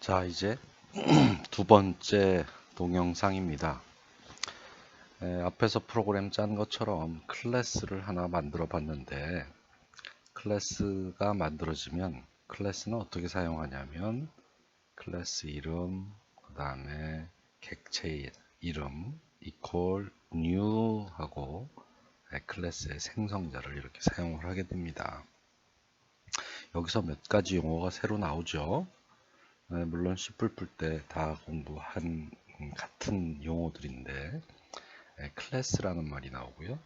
자, 이제 두 번째 동영상입니다. 에, 앞에서 프로그램 짠 것처럼 클래스를 하나 만들어 봤는데 클래스가 만들어지면 클래스는 어떻게 사용하냐면 클래스 이름 그 다음에 객체 이름 equal new 하고 클래스의 생성자를 이렇게 사용을 하게 됩니다. 여기서 몇 가지 용어가 새로 나오죠. 네, 물론 C++ 때 다 공부한 같은 용어들인데 네, 클래스라는 말이 나오고요.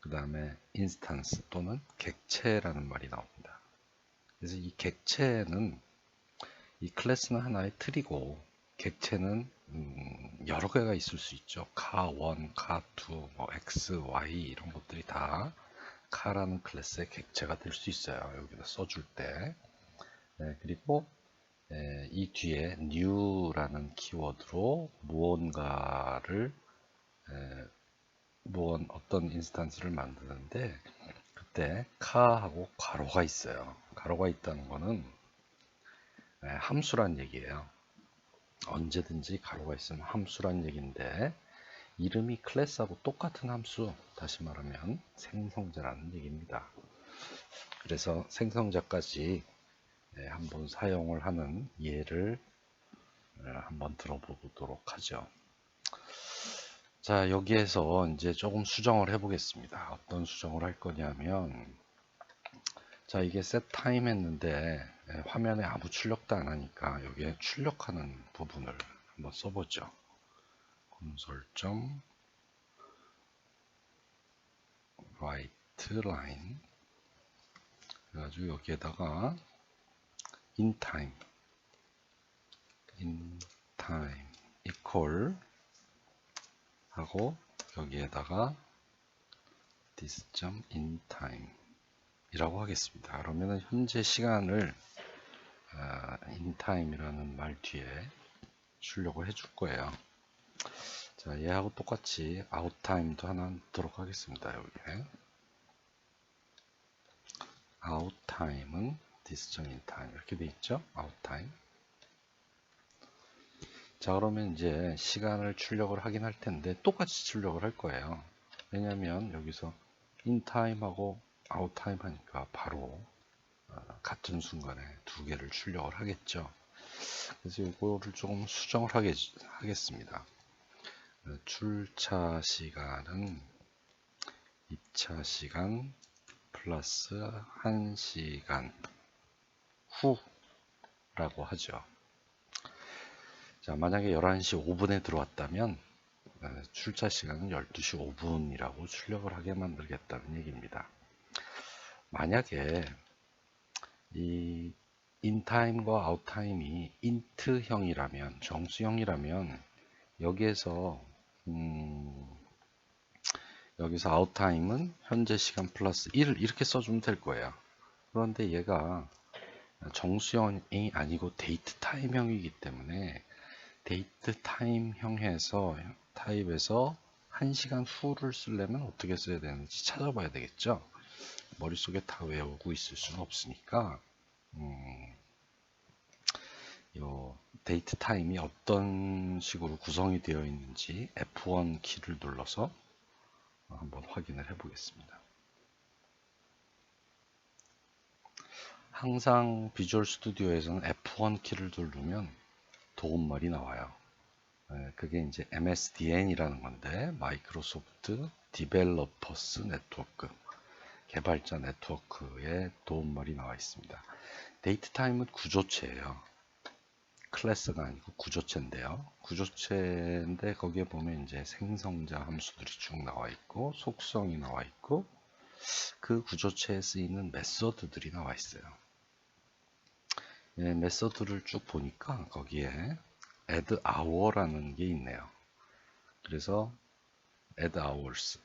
그 다음에 인스탄스 또는 객체라는 말이 나옵니다. 그래서 이 객체는 이 클래스는 하나의 틀이고 객체는 음, 여러 개가 있을 수 있죠. 카1, 카2, 뭐 x, y 이런 것들이 다 카라는 클래스의 객체가 될 수 있어요. 여기다 써줄 때. 네, 그리고 에, 이 뒤에 new라는 키워드로 무언가를 에, 무언 어떤 인스턴스를 만드는데 그때 카하고 괄호가 있어요. 괄호가 있다는 거는 에, 함수란 얘기예요. 언제든지 괄호가 있으면 함수란 얘기인데 이름이 클래스하고 똑같은 함수, 다시 말하면 생성자라는 얘기입니다. 그래서 생성자까지 네, 한번 사용을 하는 예를 어, 한번 들어보도록 하죠. 자, 여기에서 이제 조금 수정을 해 보겠습니다. 어떤 수정을 할 거냐면 자, 이게 set time 했는데 네, 화면에 아무 출력도 안 하니까 여기에 출력하는 부분을 한번 써보죠. 콘솔.write line 그래가지고 여기에다가 in time in time equal 하고 여기에다가 this 점 in time 이라고 하겠습니다. 그러면 현재 시간을 uh, in time이라는 말 뒤에 출력을 해줄 거예요. 자, 얘하고 똑같이 out time도 하나 넣도록 하겠습니다. 여기에. out time은 디스정인 타임 이렇게 돼 있죠. out time. 자, 그러면 이제 시간을 출력을 하긴 할 텐데 똑같이 출력을 할 거예요. 왜냐면 여기서 in time하고 out time 하니까 바로 같은 순간에 두 개를 출력을 하겠죠. 그래서 이거를 조금 수정을 하겠, 하겠습니다. 출차 시간은 입차 시간 플러스 1시간 후라고 하죠. 자, 만약에 11시 5분에 들어왔다면 출차 시간은 12시 5분이라고 출력을 하게 만들겠다는 얘기입니다. 만약에 이 인타임과 아웃타임이 인트형이라면 정수형이라면 여기에서 음, 여기서 아웃타임은 현재 시간 플러스 1을 이렇게 써주면 될 거예요. 그런데 얘가 정수형이 아니고 데이트 타임형이기 때문에 데이트 타임형에서 타입에서 1시간 후를 쓰려면 어떻게 써야 되는지 찾아봐야 되겠죠. 머릿속에 다 외우고 있을 수는 없으니까 음, 요 데이트 타임이 어떤 식으로 구성이 되어 있는지 F1 키를 눌러서 한번 확인을 해 보겠습니다. 항상 비주얼 스튜디오에서는 F1 키를 누르면 도움말이 나와요. 그게 이제 MSDN이라는 건데 마이크로소프트 디벨로퍼스 네트워크 개발자 네트워크의 도움말이 나와 있습니다. 데이트 타임은 구조체예요. 클래스가 아니고 구조체인데요. 구조체인데 거기에 보면 이제 생성자 함수들이 쭉 나와 있고 속성이 나와 있고 그 구조체에 쓰이는 메서드들이 나와 있어요. 예, 메서드를 쭉 보니까 거기에 add hour라는 게 있네요. 그래서 add hours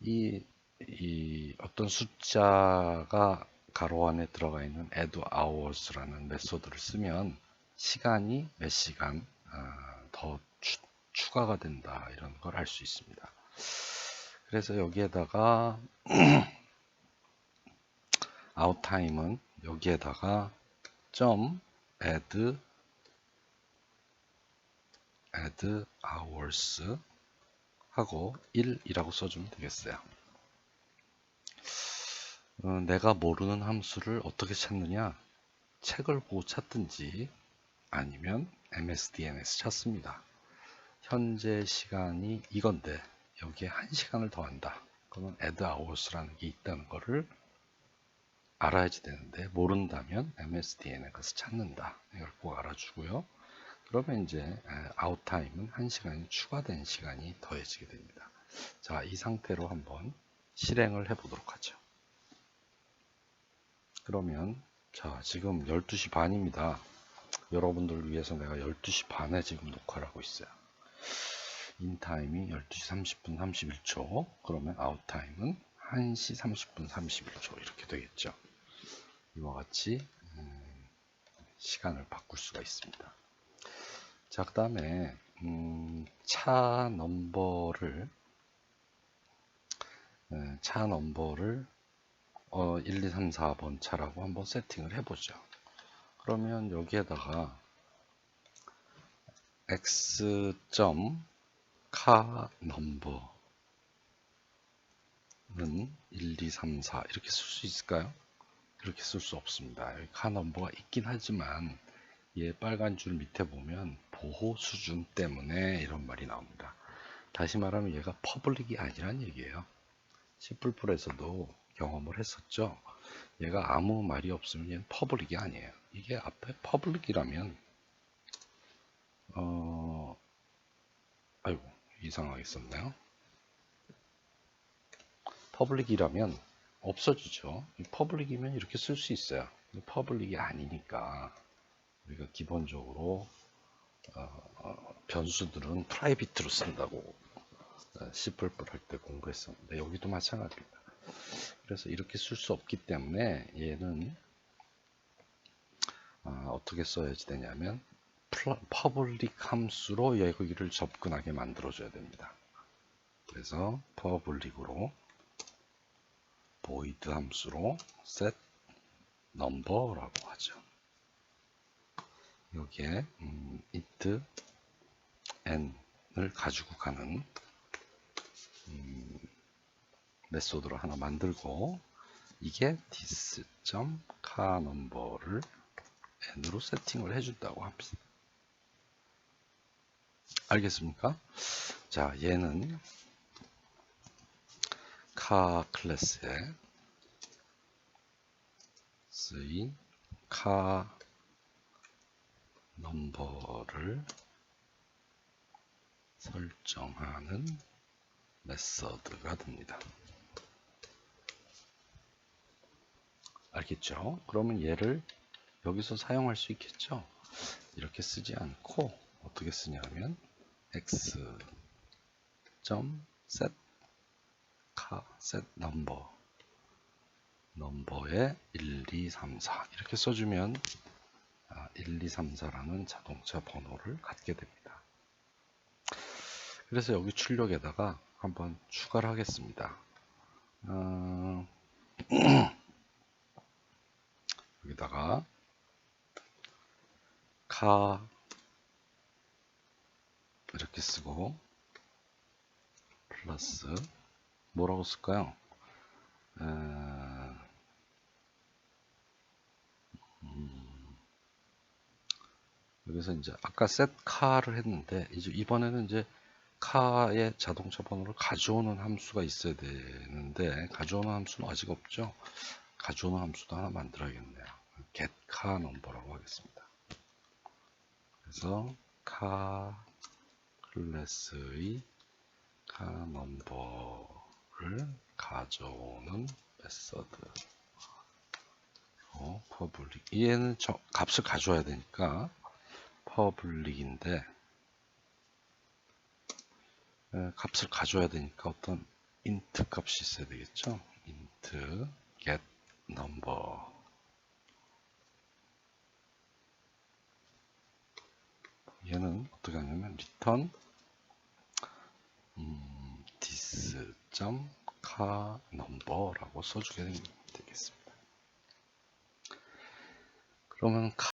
이, 이 어떤 숫자가 가로 안에 들어가 있는 add hours라는 메서드를 쓰면 시간이 몇 시간 아, 더 추, 추가가 된다 이런 걸 알 수 있습니다. 그래서 여기에다가 아웃타임은 여기에다가 점 add add hours 하고 1이라고 써주면 되겠어요. 어, 내가 모르는 함수를 어떻게 찾느냐? 책을 보고 찾든지 아니면 MSDN에서 찾습니다. 현재 시간이 이건데 여기에 한 시간을 더한다. 그러면 add hours라는 게 있다는 거를 알아야지 되는데 모른다면 MSDN에 가서 찾는다. 이걸 꼭 알아주고요. 그러면 이제 아웃 타임은 한 시간이 추가된 시간이 더해지게 됩니다. 자, 이 상태로 한번 실행을 해 보도록 하죠. 그러면 자, 지금 12시 반입니다. 여러분들을 위해서 내가 12시 반에 지금 녹화를 하고 있어요. 인타임이 12시 30분 31초. 그러면 아웃타임은 1시 30분 31초 이렇게 되겠죠. 이와 같이 음, 시간을 바꿀 수가 있습니다. 자, 그 다음에 음, 차 넘버를 네, 차 넘버를 어, 1, 2, 3, 4번 차라고 한번 세팅을 해보죠. 그러면 여기에다가 x.카 넘버는 1, 2, 3, 4 이렇게 쓸 수 있을까요? 이렇게 쓸 수 없습니다. 카 넘버가 있긴 하지만 얘 빨간 줄 밑에 보면 보호 수준 때문에 이런 말이 나옵니다. 다시 말하면 얘가 퍼블릭이 아니란 얘기예요. C++에서도 경험을 했었죠. 얘가 아무 말이 없으면 얘는 퍼블릭이 아니에요. 이게 앞에 퍼블릭이라면 어 아이고 이상하게 썼네요. 퍼블릭이라면 없어지죠. 퍼블릭이면 이렇게 쓸 수 있어요. 퍼블릭이 아니니까 우리가 기본적으로 어, 어, 변수들은 프라이빗으로 쓴다고 C++ 할 때 공부했었는데 여기도 마찬가지입니다. 그래서 이렇게 쓸 수 없기 때문에 얘는 어, 떻게 써야지 되냐면 퍼블릭 함수로 여기를 접근하게 만들어 줘야 됩니다. 그래서 퍼블릭으로 void 함수로 set number라고 하죠. 여기에 음, int n을 가지고 가는 음, 메소드를 하나 만들고 이게 this.carNumber를 n으로 세팅을 해준다고 합니다. 알겠습니까? 자, 얘는 카 클래스에 쓰인 카 넘버를 설정하는 메서드가 됩니다. 알겠죠? 그러면 얘를 여기서 사용할 수 있겠죠? 이렇게 쓰지 않고 어떻게 쓰냐면 x.set 4, set number. 넘버에 1, 2, 3, 4 이렇게 써주면 1, 2, 3, 4라는 자동차 번호를 갖게 됩니다. 그래서 여기 출력에다가 한번 추가를 하겠습니다. 어... 여기다가 카 이렇게 쓰고 플러스 뭐라고 쓸까요? 에... 음... 여기서 이제 아까 셋 카를 했는데 이제 이번에는 이제 카의 자동차 번호를 가져오는 함수가 있어야 되는데 가져오는 함수는 아직 없죠. 가져오는 함수도 하나 만들어야겠네요. get car number라고 하겠습니다. 그래서 car 클래스의 car number 를 가져오는 메서드. 어, public 얘는 저 값을 가져와야 되니까 public인데 에, 값을 가져야 되니까 어떤 int 값이 있어야 되겠죠? int get number. 얘는 어떻게 하냐면 return 음, this.car number라고 써주게 되겠습니다. 그러면